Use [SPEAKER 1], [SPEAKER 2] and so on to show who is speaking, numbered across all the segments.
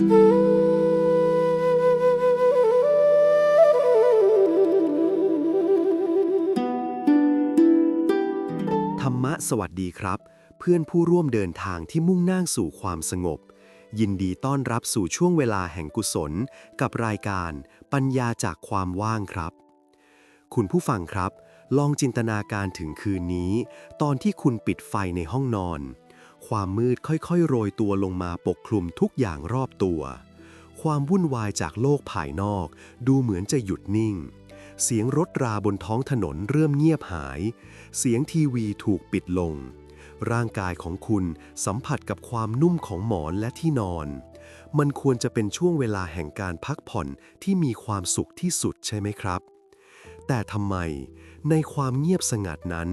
[SPEAKER 1] ธรรมะสวัสดีครับ เพื่อนผู้ร่วมเดินทางที่มุ่งหน้าสู่ความสงบ ยินดีต้อนรับสู่ช่วงเวลาแห่งกุศล กับรายการ ปัญญาจากความว่างครับ คุณผู้ฟังครับ ลองจินตนาการถึงคืนนี้ ตอนที่คุณปิดไฟในห้องนอน ความมืดค่อยๆ โรยตัวลงมาปกคลุมทุกอย่างรอบตัว ความวุ่นวายจากโลกภายนอก ดูเหมือนจะหยุดนิ่ง เสียงรถราบนท้องถนนเริ่มเงียบหาย เสียงทีวีถูกปิดลง ร่างกายของคุณสัมผัสกับความนุ่มของหมอนและที่นอน มันควรจะเป็นช่วงเวลาแห่งการพักผ่อนที่มีความสุขที่สุดใช่ไหมครับ แต่ทำไม ในความเงียบสงัดนั้น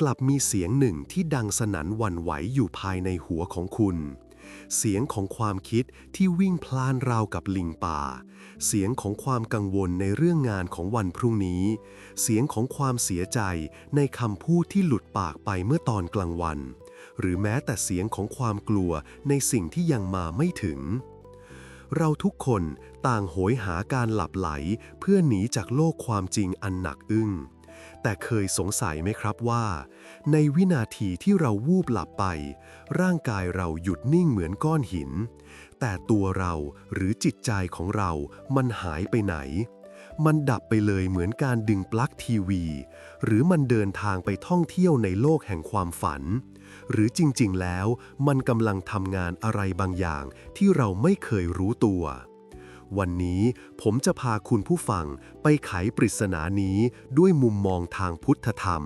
[SPEAKER 1] กลับมีเสียงหนึ่งที่ดังสนั่นหวั่นไหวอยู่ภายในหัวของคุณ เสียงของความคิดที่วิ่งพลานราวกับลิงป่า เสียงของความกังวลในเรื่องงานของวันพรุ่งนี้ เสียงของความเสียใจในคำพูดที่หลุดปากไปเมื่อตอนกลางวัน หรือแม้แต่เสียงของความกลัวในสิ่งที่ยังมาไม่ถึงเราทุกคนต่างโหยหาการหลับไหลเพื่อหนีจากโลกความจริงอันหนักอึ้ง แต่เคยสงสัยไหมครับว่า ในวินาทีที่เราวูบหลับไป ร่างกายเราหยุดนิ่งเหมือนก้อนหิน แต่ตัวเราหรือจิตใจของเรามันหายไปไหน มันดับไปเลยเหมือนการดึงปลั๊กทีวี หรือมันเดินทางไปท่องเที่ยวในโลกแห่งความฝัน หรือจริงๆแล้ว มันกำลังทำงานอะไรบางอย่างที่เราไม่เคยรู้ตัว วันนี้ผมจะพาคุณผู้ฟังไปไขปริศนานี้ด้วยมุมมองทางพุทธธรรม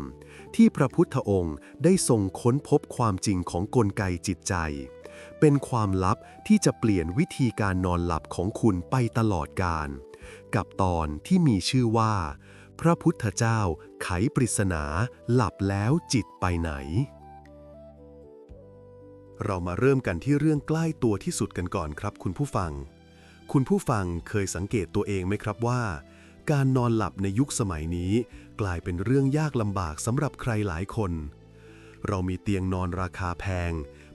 [SPEAKER 1] ที่พระพุทธองค์ได้ทรงค้นพบความจริงของกลไกจิตใจ เป็นความลับที่จะเปลี่ยนวิธีการนอนหลับของคุณไปตลอดกาลกับตอนที่มีชื่อว่า พระพุทธเจ้าไขปริศนาหลับแล้วจิตไปไหนเรามาเริ่มกันที่เรื่องใกล้ตัวที่สุดกันก่อนครับคุณผู้ฟัง คุณผู้ฟังเคยสังเกตตัวเองไหมครับว่า การนอนหลับในยุคสมัยนี้ กลายเป็นเรื่องยากลำบากสำหรับใครหลายคน เรามีเตียงนอนราคาแพง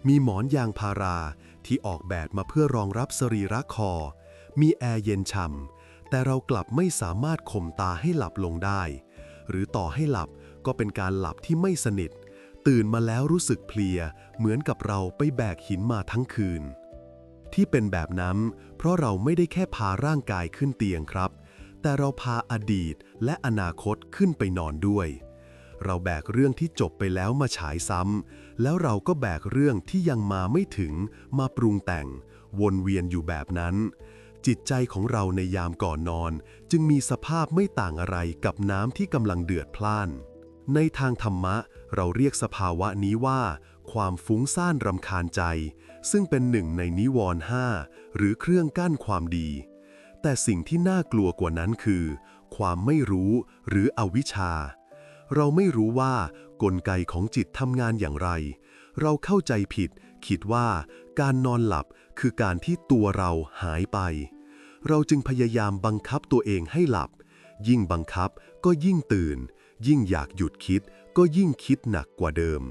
[SPEAKER 1] มีหมอนยางพาราที่ออกแบบมาเพื่อรองรับสรีระคอ มีแอร์เย็นฉ่ำแต่เรากลับไม่สามารถข่มตาให้หลับลงได้ หรือต่อให้หลับก็เป็นการหลับที่ไม่สนิท ตื่นมาแล้วรู้สึกเพลีย เหมือนกับเราไปแบกหินมาทั้งคืน ที่เป็นแบบนั้น เพราะเราไม่ได้แค่พาร่างกายขึ้นเตียงครับ แต่เราพาอดีตและอนาคตขึ้นไปนอนด้วย เราแบกเรื่องที่จบไปแล้วมาฉายซ้ำแล้วเราก็แบกเรื่องที่ยังมาไม่ถึงมาปรุงแต่ง วนเวียนอยู่แบบนั้น จิตใจของเราในยามก่อนนอน จึงมีสภาพไม่ต่างอะไรกับน้ำที่กำลังเดือดพล่าน ในทางธรรมะ เราเรียกสภาวะนี้ว่า ความฟุ้งซ่านรำคาญใจ ซึ่งเป็นหนึ่งในนิวรณ์ห้าหรือเครื่องกั้นความดี แต่สิ่งที่น่ากลัวกว่านั้นคือ ความไม่รู้หรืออวิชชา เราไม่รู้ว่ากลไกของจิตทำงานอย่างไร เราเข้าใจผิด คิดว่าการนอนหลับคือการที่ตัวเราหายไป เราจึงพยายามบังคับตัวเองให้หลับ ยิ่งบังคับก็ยิ่งตื่น ยิ่งอยากหยุดคิดก็ยิ่งคิดหนักกว่าเดิม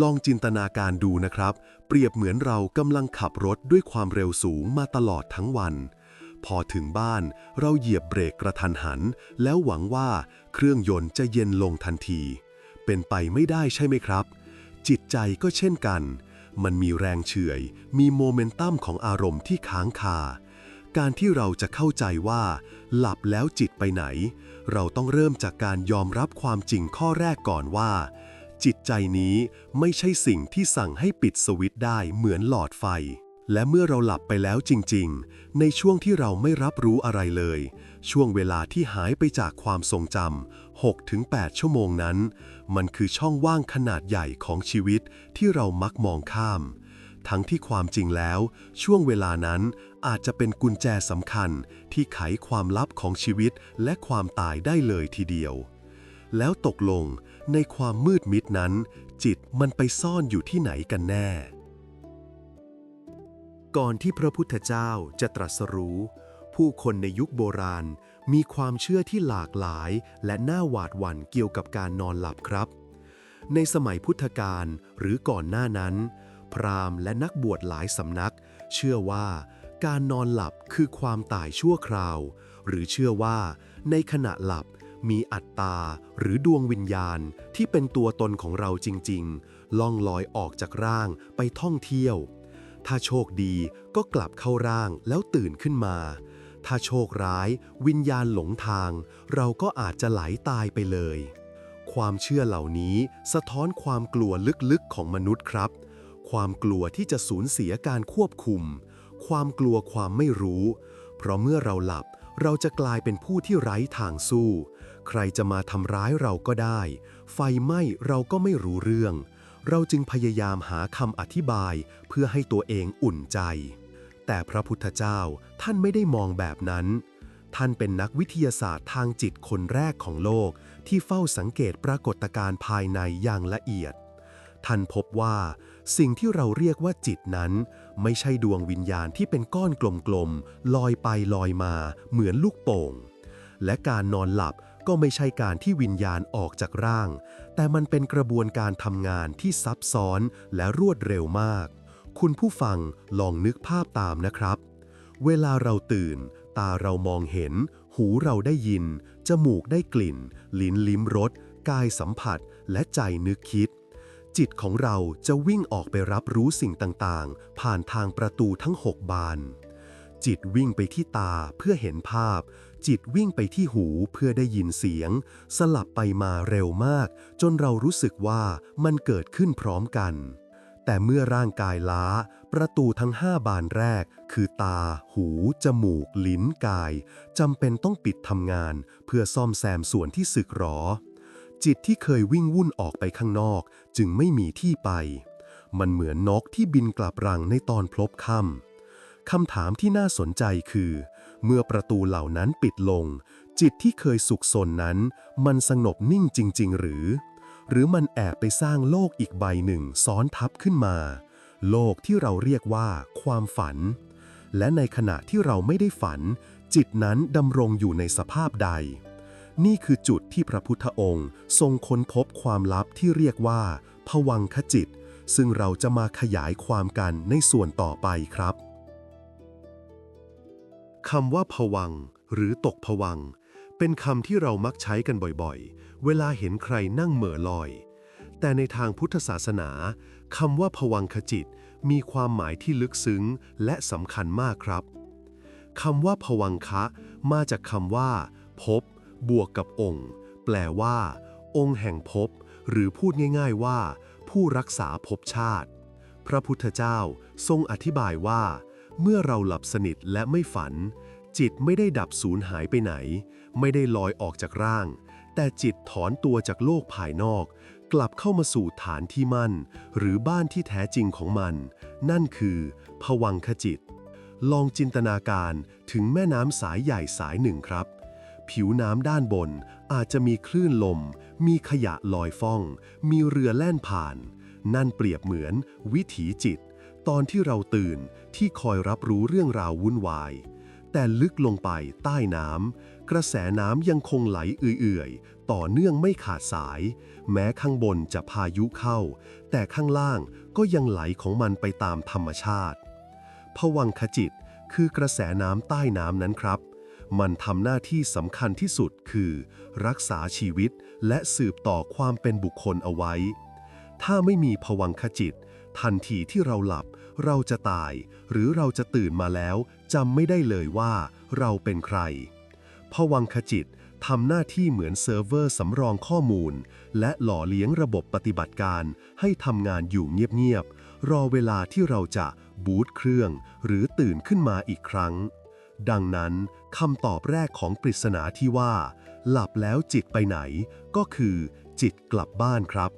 [SPEAKER 1] ลองจินตนาการดูนะครับ เปรียบเหมือนเรากำลังขับรถด้วยความเร็วสูงมาตลอดทั้งวัน พอถึงบ้านเราเหยียบเบรกกระทันหัน แล้วหวังว่าเครื่องยนต์จะเย็นลงทันที เป็นไปไม่ได้ใช่ไหมครับ จิตใจก็เช่นกัน มันมีแรงเฉื่อย มีโมเมนตัมของอารมณ์ที่ค้างคา การที่เราจะเข้าใจว่า หลับแล้วจิตไปไหน เราต้องเริ่มจากการยอมรับความจริงข้อแรกก่อนว่า จิตใจนี้ไม่ใช่สิ่งที่สั่งให้ปิดสวิตได้เหมือนหลอดไฟ และเมื่อเราหลับไปแล้วจริง ๆ ในช่วงที่เราไม่รับรู้อะไรเลย ช่วงเวลาที่หายไปจากความทรงจำ6-8 ชั่วโมงนั้น มันคือช่องว่างขนาดใหญ่ของชีวิตที่เรามักมองข้าม ทั้งที่ความจริงแล้ว ช่วงเวลานั้นอาจจะเป็นกุญแจสำคัญที่ไขความลับของชีวิตและความตายได้เลยทีเดียว แล้วตกลง ในความมืดมิดนั้น จิตมันไปซ่อนอยู่ที่ไหนกันแน่ ก่อนที่พระพุทธเจ้าจะตรัสรู้ ผู้คนในยุคโบราณมีความเชื่อที่หลากหลาย และน่าหวาดหวั่นเกี่ยวกับการนอนหลับครับ ในสมัยพุทธกาลหรือก่อนหน้านั้น พราหมณ์และนักบวชหลายสำนัก เชื่อว่าการนอนหลับคือความตายชั่วคราว หรือเชื่อว่าในขณะหลับ มีอัตตาหรือดวงวิญญาณที่เป็นตัวตนของเราจริงๆ ล่องลอยออกจากร่างไปท่องเที่ยว ถ้าโชคดีก็กลับเข้าร่างแล้วตื่นขึ้นมา ถ้าโชคร้ายวิญญาณหลงทาง เราก็อาจจะไหลตายไปเลย ความเชื่อเหล่านี้สะท้อนความกลัวลึกๆของมนุษย์ครับ ความกลัวที่จะสูญเสียการควบคุม ความกลัวความไม่รู้ เพราะเมื่อเราหลับเราจะกลายเป็นผู้ที่ไร้ทางสู้ ใครจะมาทำร้ายเราก็ได้ ไฟไหม้เราก็ไม่รู้เรื่อง เราจึงพยายามหาคำอธิบายเพื่อให้ตัวเองอุ่นใจ แต่พระพุทธเจ้าท่านไม่ได้มองแบบนั้น ท่านเป็นนักวิทยาศาสตร์ทางจิตคนแรกของโลกที่เฝ้าสังเกตปรากฏการณ์ภายในอย่างละเอียด ท่านพบว่า สิ่งที่เราเรียกว่าจิตนั้น ไม่ใช่ดวงวิญญาณที่เป็นก้อนกลมๆลอยไปลอยมาเหมือนลูกโป่งและการนอนหลับ ก็ไม่ใช่การที่วิญญาณออกจากร่าง แต่มันเป็นกระบวนการทำงานที่ซับซ้อนและรวดเร็วมาก คุณผู้ฟังลองนึกภาพตามนะครับ เวลาเราตื่น ตาเรามองเห็น หูเราได้ยิน จมูกได้กลิ่น ลิ้นลิ้มรส กายสัมผัส และใจนึกคิด จิตของเราจะวิ่งออกไปรับรู้สิ่งต่างๆ ผ่านทางประตูทั้งหกบาน จิตวิ่งไปที่ตาเพื่อเห็นภาพ จิตวิ่งไปที่หูเพื่อได้ยินเสียง สลับไปมาเร็วมาก จนเรารู้สึกว่ามันเกิดขึ้นพร้อมกัน แต่เมื่อร่างกายล้า ประตูทั้งห้าบานแรก คือตา หู จมูก ลิ้น กายจำเป็นต้องปิดทำงาน เพื่อซ่อมแซมส่วนที่สึกหรอ จิตที่เคยวิ่งวุ่นออกไปข้างนอก จึงไม่มีที่ไป มันเหมือนนกที่บินกลับรังในตอนพลบค่ำ คำถามที่น่าสนใจคือ เมื่อประตูเหล่านั้นปิดลง จิตที่เคยสุขสนนั้น มันสงบนิ่งจริง ๆ หรือ หรือมันแอบไปสร้างโลกอีกใบหนึ่งซ้อนทับขึ้นมา โลกที่เราเรียกว่าความฝัน และในขณะที่เราไม่ได้ฝัน จิตนั้นดำรงอยู่ในสภาพใด นี่คือจุดที่พระพุทธองค์ทรงค้นพบความลับที่เรียกว่าผวังคจิต ซึ่งเราจะมาขยายความกันในส่วนต่อไปครับ คำว่าผวังหรือตกผวัง เป็นคำที่เรามักใช้กันบ่อยๆ เวลาเห็นใครนั่งเหม่อลอย แต่ในทางพุทธศาสนาคำว่าผวังคจิต มีความหมายที่ลึกซึ้งและสำคัญมากครับคำว่าผวังคะมาจากคำว่า พบบวกกับองค์ แปลว่า องค์แห่งภพหรือพูดง่ายๆว่า ผู้รักษาภพชาติ พระพุทธเจ้าทรงอธิบายว่า เมื่อเราหลับสนิทและไม่ฝัน จิตไม่ได้ดับสูญหายไปไหน ไม่ได้ลอยออกจากร่าง แต่จิตถอนตัวจากโลกภายนอก กลับเข้ามาสู่ฐานที่มั่น หรือบ้านที่แท้จริงของมัน นั่นคือผวังคจิต ลองจินตนาการถึงแม่น้ำสายใหญ่สายหนึ่งครับ ผิวน้ำด้านบนอาจจะมีคลื่นลม มีขยะลอยฟ้อง มีเรือแล่นผ่าน นั่นเปรียบเหมือนวิถีจิต ตอนที่เราตื่น ที่คอยรับรู้เรื่องราววุ่นวาย แต่ลึกลงไปใต้น้ำกระแสน้ำยังคงไหลเอื่อยๆ ต่อเนื่องไม่ขาดสาย แม้ข้างบนจะพายุเข้า แต่ข้างล่างก็ยังไหลของมันไปตามธรรมชาติผวังคจิตคือกระแสน้ำใต้น้ำนั้นครับ มันทำหน้าที่สำคัญที่สุดคือ รักษาชีวิตและสืบต่อความเป็นบุคคลเอาไว้ ถ้าไม่มีผวังคจิต ทันทีที่เราหลับ เราจะตาย หรือเราจะตื่นมาแล้วจำไม่ได้เลยว่าเราเป็นใครผวังคจิตทำหน้าที่เหมือนเซิร์ฟเวอร์สำรองข้อมูล และหล่อเลี้ยงระบบปฏิบัติการให้ทำงานอยู่เงียบๆ รอเวลาที่เราจะบูตเครื่อง หรือตื่นขึ้นมาอีกครั้ง ดังนั้นคำตอบแรกของปริศนาที่ว่า หลับแล้วจิตไปไหน ก็คือ จิตกลับบ้านครับ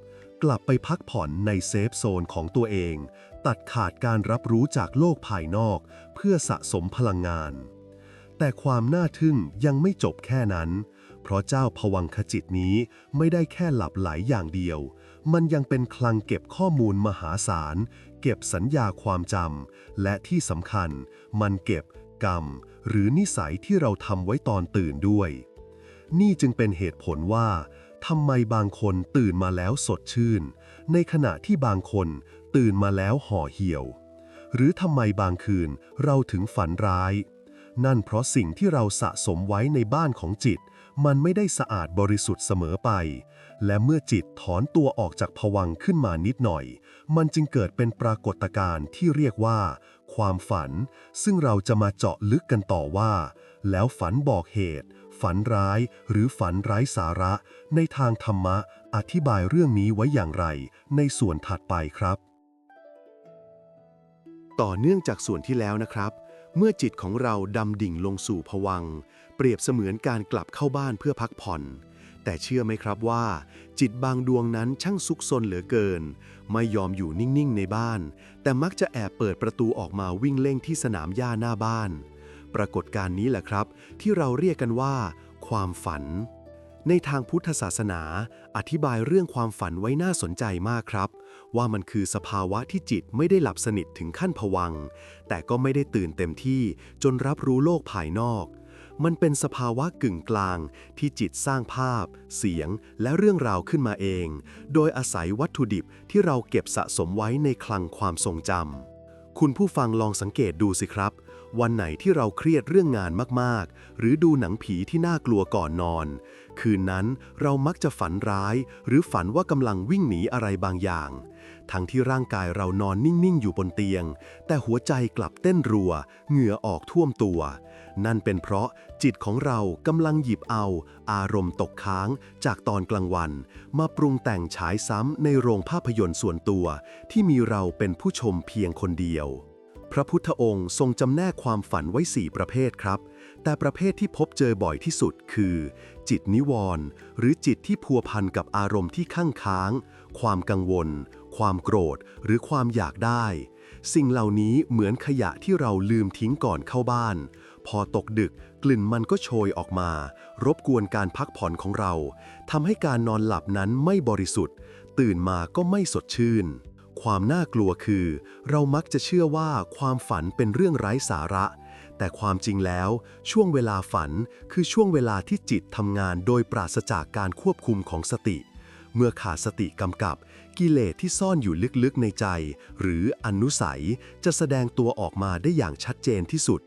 [SPEAKER 1] กลับไปพักผ่อนในเซฟโซนของตัวเอง ตัดขาดการรับรู้จากโลกภายนอก เพื่อสะสมพลังงาน แต่ความน่าทึ่งยังไม่จบแค่นั้น เพราะเจ้าผวังคจิตนี้ไม่ได้แค่หลับไหลอย่างเดียว มันยังเป็นคลังเก็บข้อมูลมหาศาล เก็บสัญญาความจำและที่สำคัญ มันเก็บกรรม หรือนิสัยที่เราทำไว้ตอนตื่นด้วย นี่จึงเป็นเหตุผลว่าทำไมบางคนตื่นมาแล้วสดชื่น ในขณะที่บางคนตื่นมาแล้วห่อเหี่ยว หรือทำไมบางคืนเราถึงฝันร้าย นั่นเพราะสิ่งที่เราสะสมไว้ในบ้านของจิต มันไม่ได้สะอาดบริสุทธิ์เสมอไป และเมื่อจิตถอนตัวออกจากผวังขึ้นมานิดหน่อย มันจึงเกิดเป็นปรากฏการณ์ที่เรียกว่า ความฝัน ซึ่งเราจะมาเจาะลึกกันต่อว่า แล้วฝันบอกเหตุ ฝันร้าย หรือฝันไร้สาระ ในทางธรรมะ อธิบายเรื่องนี้ไว้อย่างไรในส่วนถัดไปครับ ต่อเนื่องจากส่วนที่แล้วนะครับ เมื่อจิตของเราดำดิ่งลงสู่ผวัง เปรียบเสมือนการกลับเข้าบ้านเพื่อพักผ่อน แต่เชื่อไหมครับว่า จิตบางดวงนั้นช่างซุกซนเหลือเกิน ไม่ยอมอยู่นิ่งๆในบ้าน แต่มักจะแอบเปิดประตูออกมาวิ่งเล่นที่สนามหญ้าหน้าบ้าน ปรากฏการณ์นี้แหละครับ ที่เราเรียกกันว่า ความฝัน ในทางพุทธศาสนา อธิบายเรื่องความฝันไว้น่าสนใจมากครับ ว่ามันคือสภาวะที่จิตไม่ได้หลับสนิทถึงขั้นผวัง แต่ก็ไม่ได้ตื่นเต็มที่จนรับรู้โลกภายนอก มันเป็นสภาวะกึ่งกลางที่จิตสร้างภาพ เสียง และเรื่องราวขึ้นมาเอง โดยอาศัยวัตถุดิบที่เราเก็บสะสมไว้ในคลังความทรงจำคุณผู้ฟังลองสังเกตดูสิครับวันไหนที่เราเครียดเรื่องงานมาก ๆ หรือดูหนังผีที่น่ากลัวก่อนนอน คืนนั้นเรามักจะฝันร้าย หรือฝันว่ากำลังวิ่งหนีอะไรบางอย่าง ทั้งที่ร่างกายเรานอนนิ่ง ๆ อยู่บนเตียง แต่หัวใจกลับเต้นรัว เหงื่อออกท่วมตัว นั่นเป็นเพราะจิตของเรากำลังหยิบเอา อารมณ์ตกค้างจากตอนกลางวัน มาปรุงแต่งฉายซ้ำในโรงภาพยนตร์ส่วนตัว ที่มีเราเป็นผู้ชมเพียงคนเดียว พระพุทธองค์ทรงจำแนกความฝันไว้4ประเภทครับ แต่ประเภทที่พบเจอบ่อยที่สุดคือ จิตนิวรณ์หรือจิตที่พัวพันกับอารมณ์ที่ข้างค้าง ความกังวล ความโกรธ หรือความอยากได้ สิ่งเหล่านี้เหมือนขยะที่เราลืมทิ้งก่อนเข้าบ้าน พอตกดึกกลิ่นมันก็โชยออกมา รบกวนการพักผ่อนของเราทำให้การนอนหลับนั้นไม่บริสุทธิ์ ตื่นมาก็ไม่สดชื่น ความน่ากลัวคือ เรามักจะเชื่อว่าความฝันเป็นเรื่องไร้สาระ แต่ความจริงแล้วช่วงเวลาฝันคือช่วงเวลาที่จิตทำงานโดยปราศจากการควบคุมของสติ เมื่อขาดสติกำกับ กิเลสที่ซ่อนอยู่ลึกๆในใจ หรืออนุสัยจะแสดงตัวออกมาได้อย่างชัดเจนที่สุด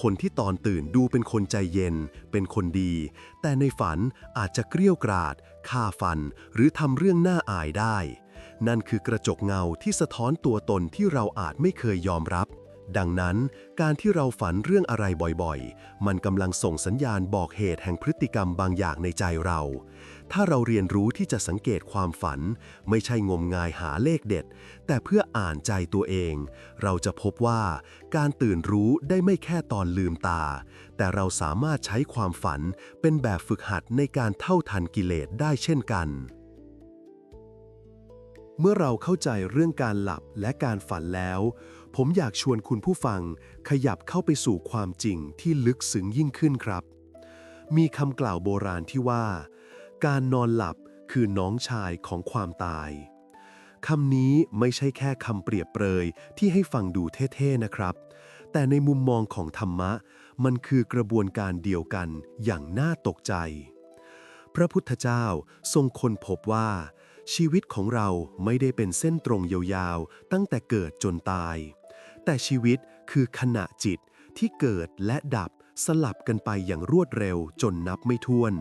[SPEAKER 1] คนที่ตอนตื่นดูเป็นคนใจเย็น เป็นคนดี แต่ในฝันอาจจะเกรี้ยวกราดฆ่าฟัน หรือทำเรื่องน่าอายได้ นั่นคือกระจกเงาที่สะท้อนตัวตนที่เราอาจไม่เคยยอมรับ ดังนั้น การที่เราฝันเรื่องอะไรบ่อยๆ มันกำลังส่งสัญญาณบอกเหตุแห่งพฤติกรรมบางอย่างในใจเรา ถ้าเราเรียนรู้ที่จะสังเกตความฝัน ไม่ใช่งมงายหาเลขเด็ด แต่เพื่ออ่านใจตัวเอง เราจะพบว่าการตื่นรู้ได้ไม่แค่ตอนลืมตา แต่เราสามารถใช้ความฝันเป็นแบบฝึกหัดในการเท่าทันกิเลสได้เช่นกันเมื่อเราเข้าใจเรื่องการหลับและการฝันแล้ว ผมอยากชวนคุณผู้ฟังขยับเข้าไปสู่ความจริงที่ลึกซึ้งยิ่งขึ้นครับ มีคำกล่าวโบราณที่ว่า การนอนหลับคือน้องชายของความตายคำนี้ไม่ใช่แค่คำเปรียบเปรยที่ให้ฟังดูเท่ๆนะครับ แต่ในมุมมองของธรรมะ มันคือกระบวนการเดียวกันอย่างน่าตกใจ พระพุทธเจ้าทรงค้นพบว่า ชีวิตของเราไม่ได้เป็นเส้นตรงยาวๆ ตั้งแต่เกิดจนตาย แต่ชีวิตคือขณะจิตที่เกิดและดับสลับกันไปอย่างรวดเร็วจนนับไม่ถ้วน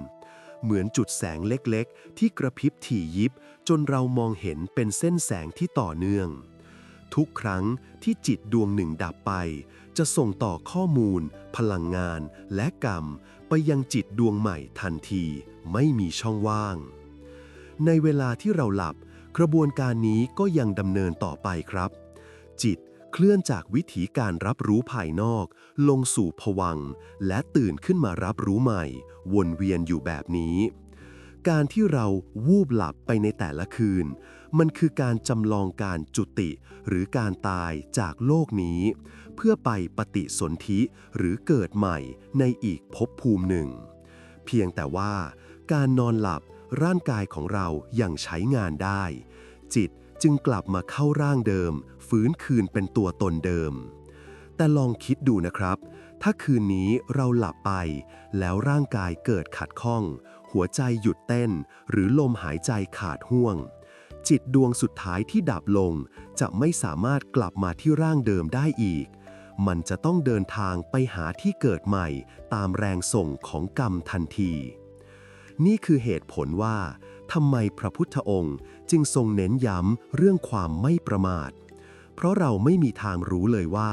[SPEAKER 1] เหมือนจุดแสงเล็กๆ ที่กระพริบถี่ยิบ จนเรามองเห็นเป็นเส้นแสงที่ต่อเนื่อง ทุกครั้งที่จิตดวงหนึ่งดับไป จะส่งต่อข้อมูล พลังงาน และกรรม ไปยังจิตดวงใหม่ทันที ไม่มีช่องว่าง ในเวลาที่เราหลับ กระบวนการนี้ก็ยังดำเนินต่อไปครับ จิต เคลื่อนจากวิถีการรับรู้ภายนอก ลงสู่ผวัง และตื่นขึ้นมารับรู้ใหม่ วนเวียนอยู่แบบนี้ การที่เราวูบหลับไปในแต่ละคืน มันคือการจำลองการจุติหรือการตายจากโลกนี้ เพื่อไปปฏิสนธิหรือเกิดใหม่ในอีกภพภูมิหนึ่ง เพียงแต่ว่า การนอนหลับร่างกายของเรายังใช้งานได้ จิตจึงกลับมาเข้าร่างเดิม ฟื้นคืนเป็นตัวตนเดิม แต่ลองคิดดูนะครับ ถ้าคืนนี้เราหลับไป แล้วร่างกายเกิดขัดข้อง หัวใจหยุดเต้น หรือลมหายใจขาดห่วง จิตดวงสุดท้ายที่ดับลง จะไม่สามารถกลับมาที่ร่างเดิมได้อีก มันจะต้องเดินทางไปหาที่เกิดใหม่ ตามแรงส่งของกรรมทันที นี่คือเหตุผลว่าทำไมพระพุทธองค์จึงทรงเน้นย้ำเรื่องความไม่ประมาท เพราะเราไม่มีทางรู้เลยว่า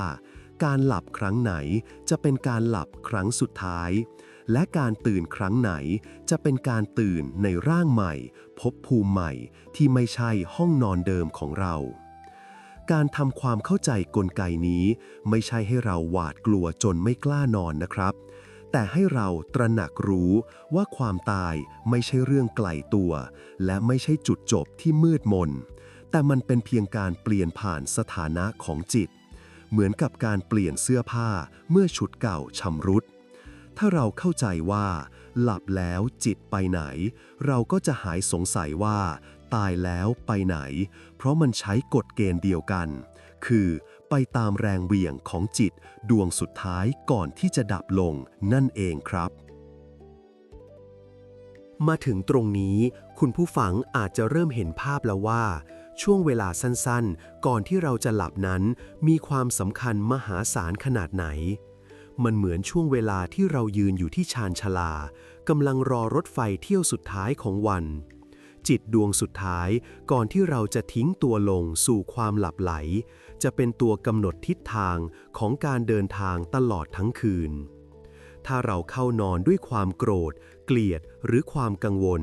[SPEAKER 1] การหลับครั้งไหนจะเป็นการหลับครั้งสุดท้าย และการตื่นครั้งไหนจะเป็นการตื่นในร่างใหม่ พบภูมิใหม่ที่ไม่ใช่ห้องนอนเดิมของเรา การทำความเข้าใจกลไกนี้ไม่ใช่ให้เราหวาดกลัวจนไม่กล้านอนนะครับแต่ให้เราตระหนักรู้ว่าความตายไม่ใช่เรื่องไกลตัว และไม่ใช่จุดจบที่มืดมน แต่มันเป็นเพียงการเปลี่ยนผ่านสถานะของจิต เหมือนกับการเปลี่ยนเสื้อผ้าเมื่อชุดเก่าชำรุด ถ้าเราเข้าใจว่า หลับแล้วจิตไปไหน เราก็จะหายสงสัยว่า ตายแล้วไปไหน เพราะมันใช้กฎเกณฑ์เดียวกัน คือไปตามแรงเหวี่ยงของจิตดวงสุดท้ายก่อนที่จะดับลงนั่นเองครับ มาถึงตรงนี้คุณผู้ฟังอาจจะเริ่มเห็นภาพแล้วว่า ช่วงเวลาสั้นๆ ก่อนที่เราจะหลับนั้น มีความสำคัญมหาศาลขนาดไหน มันเหมือนช่วงเวลาที่เรายืนอยู่ที่ชานชาลากำลังรอรถไฟเที่ยวสุดท้ายของวัน จิตดวงสุดท้ายก่อนที่เราจะทิ้งตัวลงสู่ความหลับไหล จะเป็นตัวกำหนดทิศทางของการเดินทางตลอดทั้งคืนถ้าเราเข้านอนด้วยความโกรธ เกลียดหรือความกังวล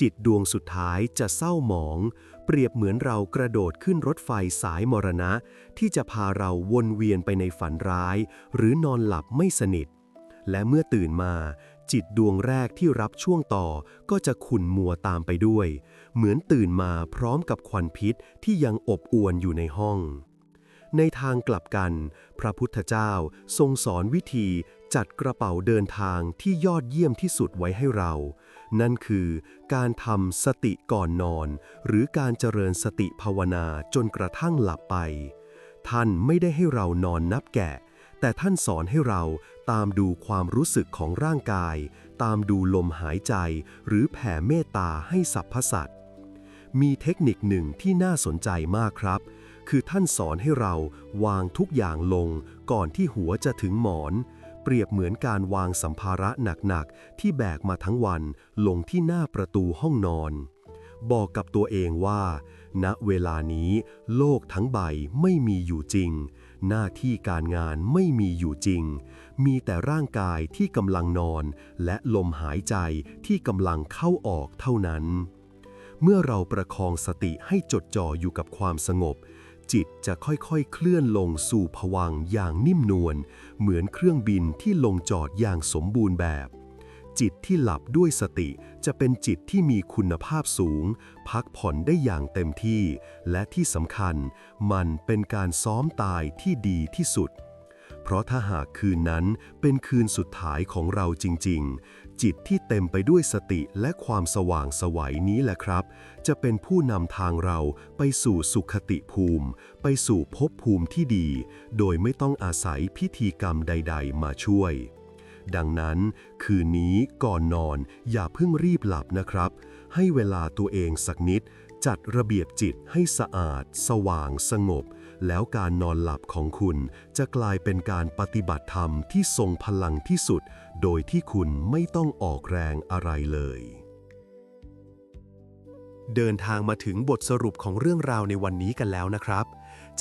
[SPEAKER 1] จิตดวงสุดท้ายจะเศร้าหมอง เปรียบเหมือนเรากระโดดขึ้นรถไฟสายมรณะ ที่จะพาเราวนเวียนไปในฝันร้าย หรือนอนหลับไม่สนิท และเมื่อตื่นมา จิตดวงแรกที่รับช่วงต่อก็จะขุ่นมัวตามไปด้วย เหมือนตื่นมาพร้อมกับควันพิษที่ยังอบอวนอยู่ในห้อง ในทางกลับกัน พระพุทธเจ้าทรงสอนวิธีจัดกระเป๋าเดินทางที่ยอดเยี่ยมที่สุดไว้ให้เรา นั่นคือการทำสติก่อนนอน หรือการเจริญสติภาวนาจนกระทั่งหลับไป ท่านไม่ได้ให้เรานอนนับแกะ แต่ท่านสอนให้เราตามดูความรู้สึกของร่างกาย ตามดูลมหายใจ หรือแผ่เมตตาให้สรรพสัตว์มีเทคนิคหนึ่งที่น่าสนใจมากครับ คือท่านสอนให้เราวางทุกอย่างลงก่อนที่หัวจะถึงหมอน เปรียบเหมือนการวางสัมภาระหนักๆ ที่แบกมาทั้งวันลงที่หน้าประตูห้องนอน บอกกับตัวเองว่า ณเวลานี้โลกทั้งใบไม่มีอยู่จริง หน้าที่การงานไม่มีอยู่จริง มีแต่ร่างกายที่กำลังนอน และลมหายใจที่กำลังเข้าออกเท่านั้น เมื่อเราประคองสติให้จดจ่ออยู่กับความสงบ จิตจะค่อยๆ เคลื่อนลงสู่ผวังอย่างนิ่มนวล เหมือนเครื่องบินที่ลงจอดอย่างสมบูรณ์แบบ จิตที่หลับด้วยสติจะเป็นจิตที่มีคุณภาพสูง พักผ่อนได้อย่างเต็มที่ และที่สำคัญ มันเป็นการซ้อมตายที่ดีที่สุด เพราะถ้าหากคืนนั้นเป็นคืนสุดท้ายของเราจริง ๆ จิตที่เต็มไปด้วยสติและความสว่างไสวัยนี้แหละครับ จะเป็นผู้นำทางเราไปสู่สุขติภูมิ ไปสู่ภพภูมิที่ดี โดยไม่ต้องอาศัยพิธีกรรมใด ๆ มาช่วย ดังนั้น คืนนี้ก่อนนอนอย่าเพิ่งรีบหลับนะครับ ให้เวลาตัวเองสักนิด จัดระเบียบจิตให้สะอาด สว่างสงบ แล้วการนอนหลับของคุณจะกลายเป็นการปฏิบัติธรรมที่ทรงพลังที่สุด โดยที่คุณไม่ต้องออกแรงอะไรเลย เดินทางมาถึงบทสรุปของเรื่องราวในวันนี้กันแล้วนะครับ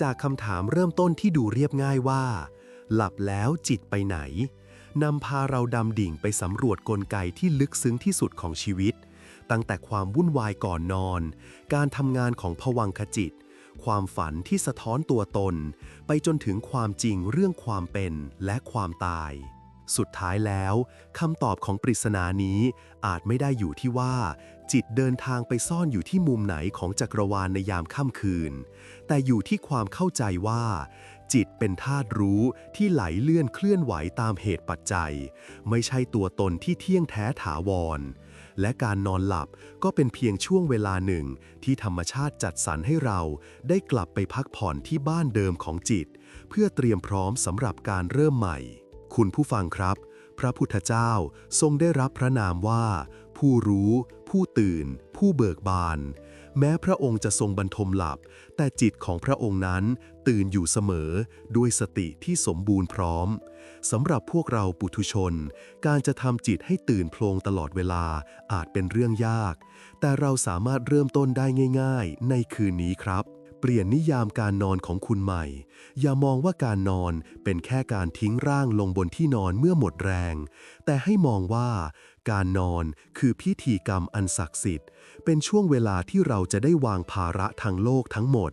[SPEAKER 1] จากคำถามเริ่มต้นที่ดูเรียบง่ายว่า หลับแล้วจิตไปไหนนำพาเราดำดิ่งไปสำรวจกลไกที่ลึกซึ้งที่สุดของชีวิต ตั้งแต่ความวุ่นวายก่อนนอน การทำงานของผวังคจิต ความฝันที่สะท้อนตัวตน ไปจนถึงความจริงเรื่องความเป็นและความตาย สุดท้ายแล้วคำตอบของปริศนานี้อาจไม่ได้อยู่ที่ว่า จิตเดินทางไปซ่อนอยู่ที่มุมไหนของจักรวาลในยามค่ำคืน แต่อยู่ที่ความเข้าใจว่า จิตเป็นธาตุรู้ที่ไหลเลื่อนเคลื่อนไหวตามเหตุปัจจัย ไม่ใช่ตัวตนที่เที่ยงแท้ถาวร และการนอนหลับก็เป็นเพียงช่วงเวลาหนึ่ง ที่ธรรมชาติจัดสรรให้เราได้กลับไปพักผ่อนที่บ้านเดิมของจิต เพื่อเตรียมพร้อมสำหรับการเริ่มใหม่ คุณผู้ฟังครับ พระพุทธเจ้าทรงได้รับพระนามว่า ผู้รู้ ผู้ตื่น ผู้เบิกบาน แม้พระองค์จะทรงบรรทมหลับ แต่จิตของพระองค์นั้นตื่นอยู่เสมอด้วยสติที่สมบูรณ์พร้อมสำหรับพวกเราปุถุชน การจะทำจิตให้ตื่นโพลงตลอดเวลาอาจเป็นเรื่องยาก แต่เราสามารถเริ่มต้นได้ง่าย ๆ ในคืนนี้ครับเปลี่ยนนิยามการนอนของคุณใหม่ อย่ามองว่าการนอนเป็นแค่การทิ้งร่างลงบนที่นอนเมื่อหมดแรง แต่ให้มองว่าการนอนคือพิธีกรรมอันศักดิ์สิทธิ์ เป็นช่วงเวลาที่เราจะได้วางภาระทางโลกทั้งหมด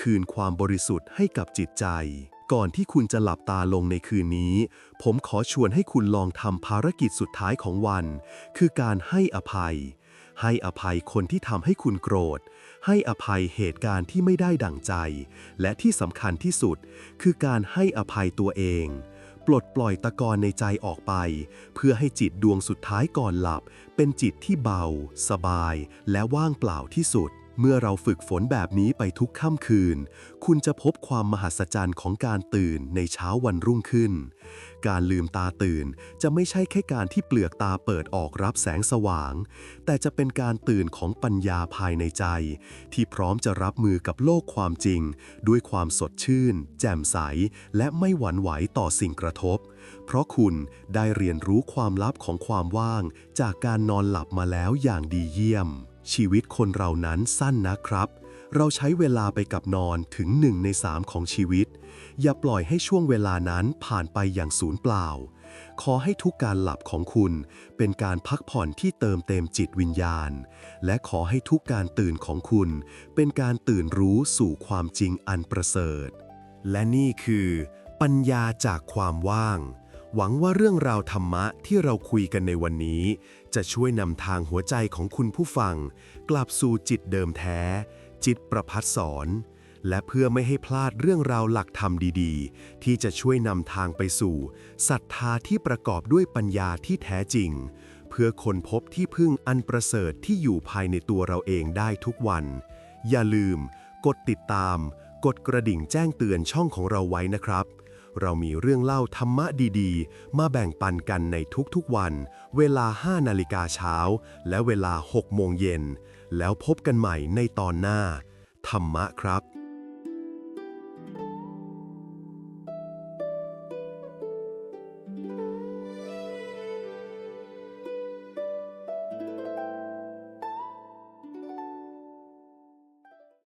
[SPEAKER 1] คืนความบริสุทธิ์ให้กับจิตใจ ก่อนที่คุณจะหลับตาลงในคืนนี้ ผมขอชวนให้คุณลองทำภารกิจสุดท้ายของวัน คือการให้อภัย ให้อภัยคนที่ทำให้คุณโกรธ ให้อภัยเหตุการณ์ที่ไม่ได้ดั่งใจ และที่สำคัญที่สุด คือการให้อภัยตัวเอง ปลดปล่อยตะกอนในใจออกไป เพื่อให้จิตดวงสุดท้ายก่อนหลับ เป็นจิตที่เบา สบาย และว่างเปล่าที่สุด เมื่อเราฝึกฝนแบบนี้ไปทุกค่ำคืน คุณจะพบความมหัศจรรย์ของการตื่นในเช้าวันรุ่งขึ้น การลืมตาตื่น จะไม่ใช่แค่การที่เปลือกตาเปิดออกรับแสงสว่าง แต่จะเป็นการตื่นของปัญญาภายในใจ ที่พร้อมจะรับมือกับโลกความจริง ด้วยความสดชื่น แจ่มใส และไม่หวั่นไหวต่อสิ่งกระทบ เพราะคุณได้เรียนรู้ความลับของความว่าง จากการนอนหลับมาแล้วอย่างดีเยี่ยม ชีวิตคนเรานั้นสั้นนะครับ เราใช้เวลาไปกับนอนถึงหนึ่งในสามของชีวิต อย่าปล่อยให้ช่วงเวลานั้นผ่านไปอย่างสูญเปล่า ขอให้ทุกการหลับของคุณเป็นการพักผ่อนที่เติมเต็มจิตวิญญาณ และขอให้ทุกการตื่นของคุณ เป็นการตื่นรู้สู่ความจริงอันประเสริฐ และนี่คือ ปัญญาจากความว่าง หวังว่าเรื่องราวธรรมะที่เราคุยกันในวันนี้ จะช่วยนำทางหัวใจของคุณผู้ฟัง กลับสู่จิตเดิมแท้ จิตประพัดสอนและเพื่อไม่ให้พลาดเรื่องราวหลักธรรมดีๆ ที่จะช่วยนำทางไปสู่ศรัทธาที่ประกอบด้วยปัญญาที่แท้จริง เพื่อคนพบที่พึ่งอันประเสริฐที่อยู่ภายในตัวเราเองได้ทุกวัน อย่าลืม กดติดตาม กดกระดิ่งแจ้งเตือนช่องของเราไว้นะครับ เรามีเรื่องเล่าธรรมะดีๆ มาแบ่งปันกันในทุกๆวัน เวลา 5 นาฬิกาเช้า และเวลา 6 โมงเย็น แล้วพบกันใหม่ในตอนหน้า ธรรมะครับ